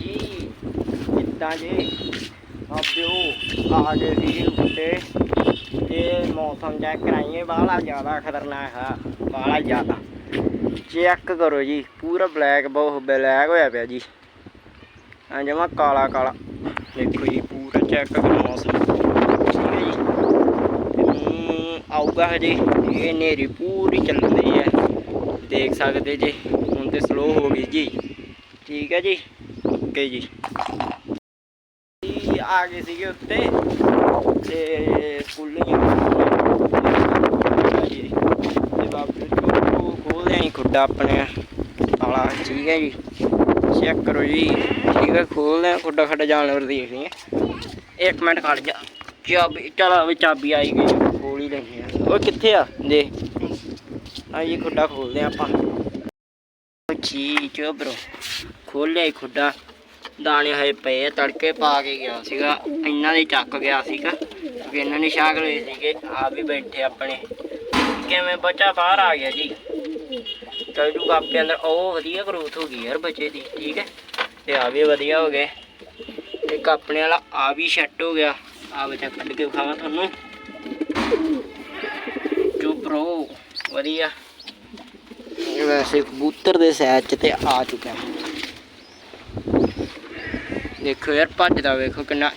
ਜੀ ਕਿੱਦਾਂ ਜੀ ਆਪਿਓ ਆ ਗਏ ਸੀ ਉੱਤੇ ਇਹ ਮੌਸਮ ਚੈੱਕ ਕਰਾਈਏ, ਬਾਹਲਾ ਜ਼ਿਆਦਾ ਖਤਰਨਾਕ ਹੈ ਬਾਹਲਾ ਜ਼ਿਆਦਾ। ਚੈੱਕ ਕਰੋ ਜੀ, ਪੂਰਾ ਬਲੈਕ ਬਹੁਤ ਬਲੈਕ ਹੋਇਆ ਪਿਆ ਜੀ। ਆ ਜਮਾ ਕਾਲਾ ਕਾਲਾ। ਦੇਖੋ ਜੀ, ਪੂਰਾ ਚੈੱਕ ਕਰੋ ਮੌਸਮ। ਠੀਕ ਹੈ ਜੀ। ਆਊਗਾ ਹਜੇ, ਇਹ ਨੇਰੀ ਪੂਰੀ ਚੱਲਦੀ ਹੈ। ਦੇਖ ਸਕਦੇ ਜੀ, ਹੁਣ ਤੇ ਸਲੋ ਹੋ ਗਈ ਜੀ। ਠੀਕ ਹੈ ਜੀ। ਓਕੇ ਜੀ। ਆ ਗਏ ਸੀਗੇ ਉੱਤੇ ਤੇ ਸਕੂਲੋਂ ਤੇ ਬਾਬੂ ਜੀ ਖੋਲਦੇ ਖੁੱਡਾ ਆਪਣੇ ਆਲਾ ਠੀਕ ਹੈ ਜੀ। ਚੈੱਕ ਕਰੋ ਜੀ, ਠੀਕ ਹੈ, ਖੋਲਦੇ ਆਂ, ਖੁੱਡਾ ਖੱਡਾ ਜਾਨਵਰ ਦੇਖਦੇ ਆ ਇੱਕ ਮਿੰਟ ਖੜ ਜਾ। ਚਾਬੀ, ਚਲ ਵੀ ਚਾਬੀ ਆਈ ਗਈ, ਖੋਲ ਹੀ ਲੈਂਦੇ ਆ। ਉਹ ਕਿੱਥੇ ਆ? ਦੇ। ਆ ਜੀ ਖੁੱਡਾ ਖੋਲਦੇ ਆ ਆਪਾਂ। ਉਹ ਜੀ ਚੋਬਰੋ ਖੋਲ ਲਿਆ ਖੁੱਡਾ। ਦਾਣੇ ਹਜੇ ਪਏ ਆ, ਤੜਕੇ ਪਾ ਕੇ ਗਿਆ ਸੀਗਾ, ਇਹਨਾਂ ਦੇ ਚੱਕ ਗਿਆ ਸੀਗਾ, ਕਿਉਂਕਿ ਇਹਨਾਂ ਨੇ ਸ਼ਾਗ ਲਏ ਸੀਗੇ ਆ ਵੀ ਬੈਠੇ ਆਪਣੇ। ਕਿਵੇਂ ਬੱਚਾ ਬਾਹਰ ਆ ਗਿਆ ਜੀ? ਚੱਲ ਜੂਗਾ ਆਪੇ ਅੰਦਰ, ਉਹ ਵਧੀਆ ਗਰੋਥ ਹੋ ਗਈ ਯਾਰ ਬੱਚੇ ਦੀ, ਠੀਕ ਹੈ? ਤੇ ਆ ਵੀ ਵਧੀਆ ਹੋ ਗਏ। ਇੱਕ ਆਪਣੇ ਵਾਲਾ ਆ ਵੀ ਸੈੱਟ ਹੋ ਗਿਆ। ਆ ਬੱਚਾ ਕੱਢ ਕੇ ਵਿਖਾਵਾਂ ਤੁਹਾਨੂੰ। ਚੁੱਪ ਰਹੋ ਵਧੀਆ। ਵੈਸੇ ਕਬੂਤਰ ਦੇ ਸੈਜ 'ਚ ਤੇ ਆ ਚੁੱਕਿਆ। ਦੇਖੋ ਯਾਰ, ਭੱਜਦਾ ਵੇਖੋ ਕਿੰਨਾ।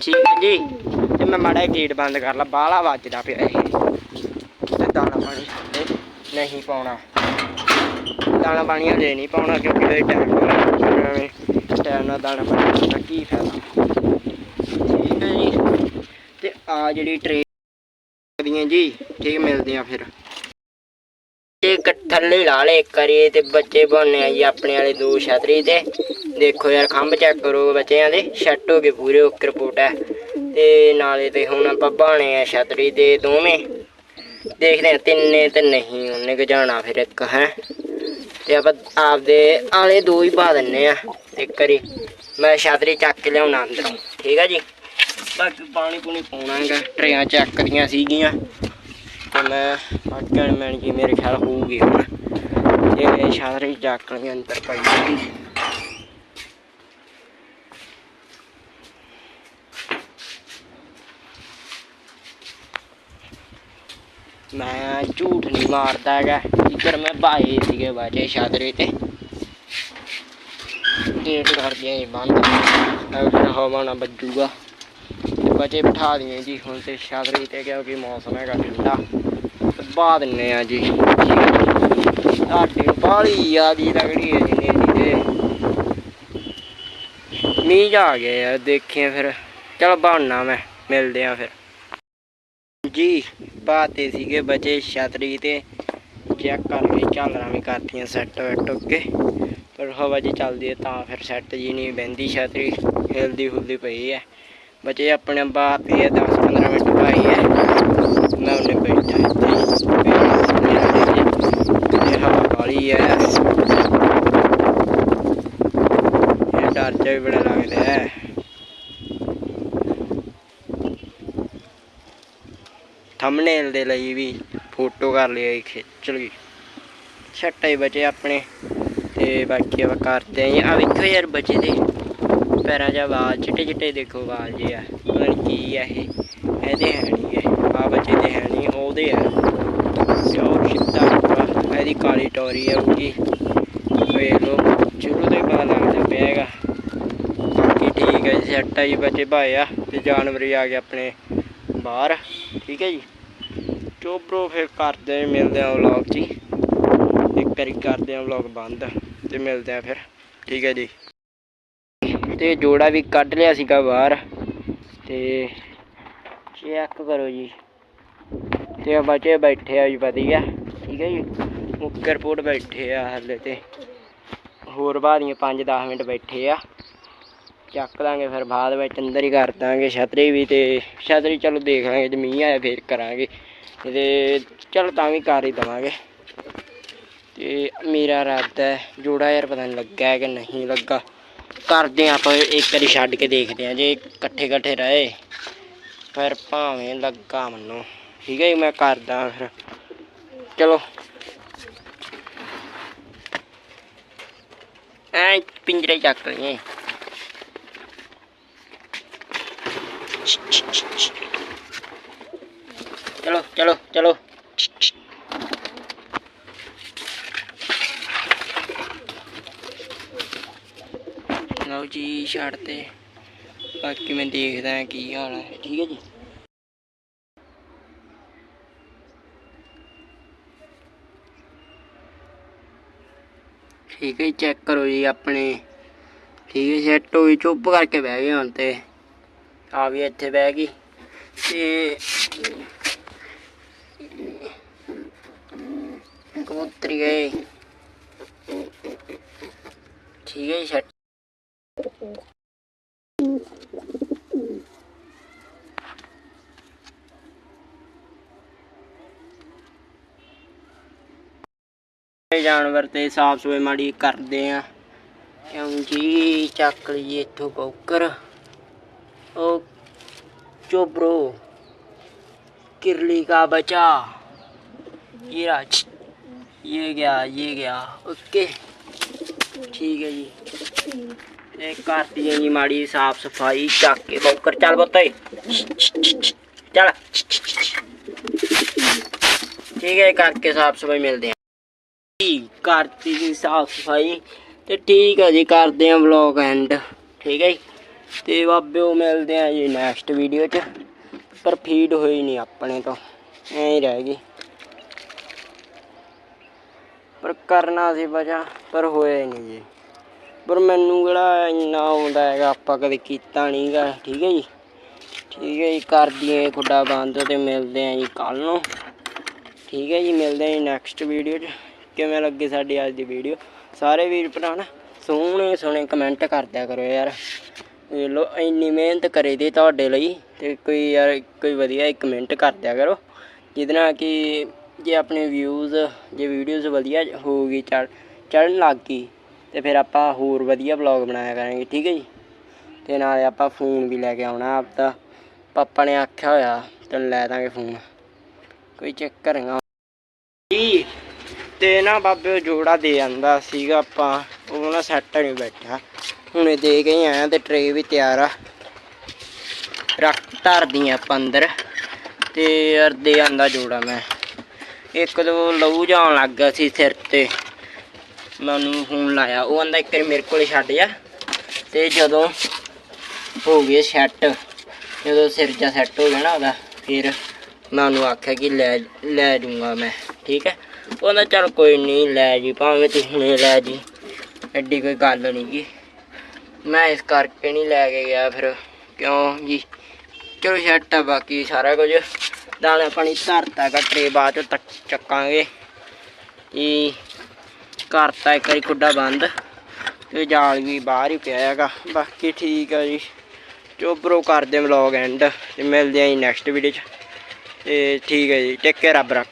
ਠੀਕ ਹੈ ਜੀ। ਤੇ ਮੈਂ ਮਾੜਾ ਗੇਟ ਬੰਦ ਕਰ ਲਾ, ਬਾਹਲਾ ਵੱਜਦਾ ਪਿਆ ਇਹ। ਤੇ ਦਾਣਾ ਪਾਣੀ ਤੇ ਨਹੀਂ ਪਾਉਣਾ। ਦਾਣਾ ਪਾਣੀ ਹਜੇ ਨਹੀਂ ਪਾਉਣਾ ਕਿਉਂਕਿ ਇਹ ਟਾਈਮ ਨਾਲ ਟਾਈਮ ਨਾਲ ਦਾਣਾ ਪਾਣੀ ਦਾ ਕੀ ਫਾਇਦਾ। ਠੀਕ ਹੈ ਜੀ। ਤੇ ਆ ਜਿਹੜੀ ਟ੍ਰੇ ਦੀਆਂ ਜੀ, ਠੀਕ ਮਿਲਦੇ ਆ ਫਿਰ। ਇਹ ਥੱਲੇ ਲਾ ਲੇ ਕਰੀ ਤੇ ਬੱਚੇ ਬਣਨੇ ਆ ਜੀ ਆਪਣੇ ਵਾਲੇ ਦੋ ਛਤਰੀ ਤੇ। ਦੇਖੋ ਯਾਰ, ਖੰਭ ਚੈੱਕ ਕਰੋ ਬੱਚਿਆਂ ਦੇ ਛੱਟ ਹੋ ਗਏ ਪੂਰੇ ਓਕੇ ਰਿਪੋਰਟ ਤੇ ਨਾਲੇ ਤੇ ਹੁਣ ਆਪਾਂ ਬਾਣੇ ਆ ਛਤਰੀ ਤੇ ਦੋਵੇਂ। ਦੇਖਦੇ ਆ ਤਿੰਨੇ ਤੇ ਨਹੀਂ, ਉਹਨੇ ਕਿ ਜਾਣਾ ਫਿਰ ਇੱਕ, ਹੈ। ਤੇ ਆਪਾਂ ਆਪਦੇ ਆਲੇ ਦੋ ਹੀ ਪਾ ਦਿੰਨੇ ਆ, ਇੱਕ ਵਾਰੀ। ਮੈਂ ਛਤਰੀ ਚੱਕ ਕੇ ਲਿਆਉਣਾ ਅੰਦਰੋਂ, ਠੀਕ ਆ ਜੀ? ਬਾਕੀ ਪਾਣੀ ਪੂਣੀ ਪਾਉਣਾ ਹੈਗਾ, ਟਰੇਆਂ ਚੱਕ ਦੀਆਂ ਸੀਗੀਆਂ। ਮੈਂ ਅੱਗੇ ਮੈਂ ਜੀ, ਮੇਰੇ ਖਿਆਲ ਹੋਊਗੀ ਹੁਣ। ਤੇ ਛਤਰੀ ਚੱਕ ਅੰਦਰ ਪਈ ਜੀ ਮੈਂ ਝੂਠ ਨਹੀਂ ਮਾਰਦਾ ਹੈਗਾ, ਜਿੱਧਰ ਮੈਂ ਭਾਏ ਸੀਗੇ ਬਾਜੇ ਛਾਦਰੇ ਤੇ। ਡੇਟ ਕਰ ਦਿਆਂ ਜੀ ਬੰਦ। ਅਗਰ ਹਵਾ ਨਾ ਵੱਜੂਗਾ। ਤੇ ਬਚੇ ਬਿਠਾ ਦਈਏ ਜੀ ਹੁਣ ਤੇ ਛਾਦਰੀ ਤੇ, ਕਿਉਂਕਿ ਮੌਸਮ ਹੈਗਾ ਠੰਡਾ। ਤੇ ਦਿੰਨੇ ਆ ਜੀ। ਸਾਡੀ ਬਾਲੀ ਯਾਦੀ ਲੱਗੜੀ ਹੈ ਜੀ ਨੇਰੀ ਤੇ। ਮੀਂਹ ਜਾ ਗਿਆ ਯਾਰ, ਦੇਖੀਏ ਫਿਰ। ਚਲ ਬਣਨਾ ਮੈਂ, ਮਿਲਦੇ ਆ ਫਿਰ। ਜੀ ਬਾਤੇ ਸੀਗੇ ਬਚੇ ਛਤਰੀ ਤੇ। ਚੈੱਕ ਕਰਕੇ ਝਾਲਰਾਂ ਵੀ ਕਰਤੀਆਂ, ਸੈੱਟ ਵੈਟ ਓਕੇ ਪਰ ਹਵਾ ਜੀ ਚੱਲਦੀ ਹੈ ਤਾਂ ਫਿਰ ਸੈੱਟ ਜੀ ਨਹੀਂ ਬਹਿੰਦੀ, ਛਤਰੀ ਹਿਲਦੀ ਹੁਲਦੀ ਪਈ ਹੈ ਬਚੇ ਆਪਣੇ ਬਾਤੇ 10 15 ਮਿੰਟ ਭਾਈ ਹੈ ਮੈਂ ਉਹਨੇ ਬੈਠਾ ਇੱਥੇ ਇਹ ਹਵਾ ਵਾਲੀ ਹੈ ਇਹ ਡਰ ਜਾ ਵੀ ਬੜਾ ਲੱਗਦਾ ਹੈ ਥੰਬਨੇਲ ਦੇ ਲਈ ਵੀ ਫੋਟੋ ਕਰ ਲਈ ਖਿੱਚ ਲਈ ਛੱਟੇ ਬਚੇ ਆਪਣੇ। ਤੇ ਬਾਕੀ ਆਪਾਂ ਕਰਦੇ ਆਂ ਆ ਵੇਖੋ ਯਾਰ ਬਚੇ ਦੇ ਪੈਰਾਂ 'ਚ ਵਾਲ ਚਿੱਟੇ ਚਿੱਟੇ ਦੇਖੋ ਵਾਲ ਜੇ ਆ। ਪਤਾ ਨੀ ਕੀ ਆ ਇਹ। ਇਹਦੇ ਹੈ ਨਹੀਂ ਇਹ। ਆ ਬੱਚੇ ਦੇ ਹੈ ਨਹੀਂ ਉਹਦੇ ਆ। ਚੌਰ ਚਿੱਟਾ ਇਹਦੀ ਕਾਲੀ ਟੋਰੀ ਆ ਉਹਦੀ ਵੇਖ ਲਓ, ਸ਼ੁਰੂ ਤੋਂ ਹੀ ਲੱਗਦਾ ਪਿਆ ਹੈਗਾ। ਬਾਕੀ ਠੀਕ ਹੈ ਜੀ ਸੈੱਟ ਆ ਜੀ ਬੱਚੇ ਭਾਏ ਆ। ਤੇ ਜਾਨਵਰ ਵੀ ਆ ਗਏ ਆਪਣੇ ਬਾਹਰ। ਠੀਕ ਹੈ ਜੀ। ਚੋਬਰੋ ਫਿਰ ਕਰਦੇ ਆਂ, ਮਿਲਦੇ ਆ ਵਲੌਗ 'ਚ ਇੱਕ ਵਾਰੀ ਕਰਦੇ ਆ ਵਲੌਗ ਬੰਦ ਤੇ ਮਿਲਦੇ ਆ ਫਿਰ ਠੀਕ ਹੈ ਜੀ। ਤੇ ਜੋੜਾ ਵੀ ਕੱਢ ਲਿਆ ਸੀਗਾ ਬਾਹਰ ਤੇ ਚੈੱਕ ਕਰੋ ਜੀ। ਤੇ ਬੱਚੇ ਬੈਠੇ ਆ ਜੀ ਵਧੀਆ ਠੀਕ ਹੈ ਜੀ। ਮੁੱਕਰ ਰਿਪੋਰਟ ਬੈਠੇ ਆ ਹਲੇ ਤੇ। ਹੋਰ ਬਾਦੀਆਂ 5-10 ਮਿੰਟ ਬੈਠੇ ਆ। ਚੱਕ ਦਾਂਗੇ ਫਿਰ ਬਾਅਦ ਵਿੱਚ ਅੰਦਰ ਹੀ ਕਰ ਦਾਂਗੇ ਛਤਰੀ ਵੀ ਤੇ ਛਤਰੀ ਚਲੋ ਦੇਖ ਲਾਂਗੇ ਜੇ ਮੀਂਹ ਆਇਆ ਫੇਰ ਕਰਾਂਗੇ। ਤੇ ਚਲ ਤਾਂ ਵੀ ਕਰ ਹੀ ਦਵਾਂਗੇ। ਤੇ ਮੇਰਾ ਇਰਾਦਾ ਹੈ, ਜੋੜਾ ਯਾਰ ਪਤਾ ਨਹੀਂ ਲੱਗਾ ਹੈ ਕਿ ਨਹੀਂ ਲੱਗਾ। ਕਰਦੇ ਹਾਂ ਆਪਾਂ ਇੱਕ ਵਾਰੀ ਛੱਡ ਕੇ ਦੇਖਦੇ ਹਾਂ ਜੇ ਇਕੱਠੇ ਇਕੱਠੇ ਰਹੇ। ਫਿਰ ਭਾਵੇਂ ਲੱਗਾ ਮੈਨੂੰ। ਠੀਕ ਹੈ ਜੀ, ਮੈਂ ਕਰਦਾ ਫਿਰ। ਚਲੋ। ਐ ਪਿੰਜਰੇ ਚੱਕ ਲਈਏ। ਚਲੋ ਚਲੋ। ਲਓ ਜੀ, ਛੱਡ ਤੇ। ਬਾਕੀ ਮੈਂ ਦੇਖਦਾ ਕੀ ਹਾਲ ਹੈ। ਠੀਕ ਹੈ ਜੀ? ਠੀਕ ਹੈ ਚੈੱਕ ਕਰੋ ਜੀ ਆਪਣੇ। ਠੀਕ ਹੈ ਸੈੱਟ ਹੋਈ ਚੁੱਪ ਕਰਕੇ ਬਹਿ ਗਏ ਹੁਣ ਤੇ। ਆ ਵੀ ਇੱਥੇ ਬਹਿ ਗਈ। ਤੇ ਕਬੂਤਰੀ ਗਏ ਠੀਕ ਹੈ ਜੀ ਸੈੱਟ ਇਹ ਜਾਨਵਰ ਤੇ ਸਾਫ ਸਫਾਈ ਮਾੜੀ ਕਰਦੇ ਆ ਕਿਉਂ ਜੀ ਚੱਕ ਲਈਏ ਇੱਥੋਂ ਬੌਕਰ ਉਹ ਚੋਬਰੋ किरली का बचा ये राज ये गया ये गया ओके ठीक है जी ਇਹ ਕਰਤੀ ਹੈ ਜੀ ਮਾੜੀ ਸਾਫ ਸਫਾਈ ਚੱਕ ਕੇ ਬੌਕਰ ਚੱਲ ਬੱਤੇ ਚੱਲ ਠੀਕ ਹੈ ਕਰਕੇ ਸਾਫ ਸਫਾਈ ਮਿਲਦੇ ਆ ਜੀ ਕਰਤੀ ਜੀ ਸਾਫ ਸਫਾਈ ਤੇ ਠੀਕ ਹੈ ਜੀ ਕਰਦੇ ਆ ਵਲੌਗ ਐਂਡ ਠੀਕ ਹੈ ਜੀ ਤੇ ਬਾਬਿਓ ਮਿਲਦੇ ਆ ਜੀ ਨੈਕਸਟ ਵੀਡੀਓ 'ਚ ਪਰ ਫੀਡ ਹੋਈ ਨਹੀਂ ਆਪਣੇ ਤੋਂ ਐਂ ਹੀ ਰਹਿ ਗਈ ਪਰ ਕਰਨਾ ਸੀ ਬਚਾ ਪਰ ਹੋਇਆ ਨਹੀਂ ਜੀ। ਪਰ ਮੈਨੂੰ ਕਿਹੜਾ ਇੰਨਾ ਆਉਂਦਾ ਹੈਗਾ, ਆਪਾਂ ਕਦੇ ਕੀਤਾ ਨਹੀਂਗਾ ਠੀਕ ਹੈ ਜੀ? ਠੀਕ ਹੈ ਜੀ, ਕਰ ਦਈਏ ਖੁੱਡਾ ਬੰਦ ਤੇ ਮਿਲਦੇ ਆਂ ਜੀ ਕੱਲ ਨੂੰ। ਠੀਕ ਹੈ ਜੀ, ਮਿਲਦੇ ਆਂ ਜੀ ਨੈਕਸਟ ਵੀਡੀਓ 'ਚ। ਕਿਵੇਂ ਲੱਗੀ ਸਾਡੀ ਅੱਜ ਦੀ ਵੀਡੀਓ ਸਾਰੇ ਵੀਰ ਭਰਾ ਨਾ ਸੋਹਣੇ ਸੋਹਣੇ ਕਮੈਂਟ ਕਰਦਿਆ ਕਰੋ ਯਾਰ। ਇਹ ਲੋ, ਇੰਨੀ ਮਿਹਨਤ ਕਰੀ ਦੀ ਤੁਹਾਡੇ ਲਈ ਤੇ ਕੋਈ ਯਾਰ, ਕੋਈ ਵਧੀਆ ਇੱਕ ਕਮੈਂਟ ਕਰਦਿਆ ਕਰੋ। ਜਿਹਦੇ ਨਾਲ ਕਿ ਜੇ ਆਪਣੇ ਵਿਊਜ਼ ਜੇ ਵੀਡੀਓਜ਼ ਵਧੀਆ ਹੋਊਗੀ ਚੜ ਚੜਨ ਲੱਗ ਗਈ, ਤੇ ਫਿਰ ਆਪਾਂ ਹੋਰ ਵਧੀਆ ਵਲੌਗ ਬਣਾਇਆ ਕਰਾਂਗੇ, ਠੀਕ ਹੈ ਜੀ? ਤੇ ਨਾਲੇ ਆਪਾਂ ਫੋਨ ਵੀ ਲੈ ਕੇ ਆਉਣਾ ਆਪਦਾ। ਪਾਪਾ ਨੇ ਆਖਿਆ ਹੋਇਆ, ਤੈਨੂੰ ਲੈ ਦਾਂਗੇ ਫੋਨ ਕੋਈ ਚੱਕਰ ਨਹੀਂ ਜੀ, ਤੇ ਨਾ ਬਾਬੇ ਉਹ ਜੋੜਾ ਦੇ ਜਾਂਦਾ ਸੀਗਾ ਆਪਾਂ, ਉਹ ਨਾ ਸੈੱਟ ਨਹੀਂ ਬੈਠਾ। ਹੁਣੇ ਦੇ ਗਏ ਆਇਆ ਤੇ ਟਰੇ ਵੀ ਤਿਆਰ ਆ। ਰੱਖ ਧਰਦੀ ਆ ਆਪਾਂ ਅੰਦਰ। ਤੇ ਯਾਰ ਦੇ ਆਂਦਾ ਜੋੜਾ ਮੈਂ। ਇੱਕ ਦੋ ਲਹੂ ਜਾਣ ਲੱਗ ਗਿਆ ਸੀ ਸਿਰ ਤੇ। ਮੈਂ ਉਹਨੂੰ ਫੋਨ ਲਾਇਆ। ਉਹ ਆਂਦਾ ਇੱਕ ਵਾਰੀ ਮੇਰੇ ਕੋਲੇ ਛੱਡ ਜਾ। ਤੇ ਜਦੋਂ ਹੋ ਗਏ ਸੈੱਟ ਜਦੋਂ ਸਿਰ ਜਾ ਸੈੱਟ ਹੋ ਗਿਆ ਨਾ ਉਹਦਾ, ਫਿਰ ਮੈਂ ਉਹਨੂੰ ਆਖਿਆ ਕਿ ਲੈ ਲੈ ਜੂੰਗਾ ਮੈਂ, ਠੀਕ ਹੈ? ਉਹ ਕਹਿੰਦਾ, ਚੱਲ ਕੋਈ ਨਹੀਂ ਲੈ ਜੀ, ਭਾਵੇਂ ਤੁਸੀਂ ਹੁਣੇ ਲੈ ਜੀ। ਐਡੀ ਕੋਈ ਗੱਲ ਨਹੀਂ ਜੀ ਮੈਂ ਇਸ ਕਰਕੇ ਨਹੀਂ ਲੈ ਕੇ ਗਿਆ ਫਿਰ। ਕਿਉਂ ਜੀ? ਚਲੋ ਛੱਟ ਆ ਬਾਕੀ ਸਾਰਾ ਕੁਝ। ਦਾਣਾ ਪਾਣੀ ਧਰਤਾ ਗਾ ਟਰੇ ਬਾਅਦ ਚ ਤੱਕ ਚੱਕਾਂਗੇ। ਜੀ, ਕਰਤਾ ਇੱਕ ਵਾਰੀ ਖੁੱਡਾ ਬੰਦ ਤੇ ਜਾਲ ਵੀ ਬਾਹਰ ਹੀ ਪਿਆ ਹੈਗਾ। ਬਾਕੀ ਠੀਕ ਆ ਜੀ। ਚੋਬਰੋ ਕਰਦੇ ਵਲੌਗ ਐਂਡ ਤੇ ਮਿਲਦੇ ਆਂ ਜੀ ਨੈਕਸਟ ਵੀਡੀਓ ਚ। ਤੇ ਠੀਕ ਹੈ ਜੀ ਟੇਕ ਕੇਅਰ ਰੱਬ ਰੱਖ।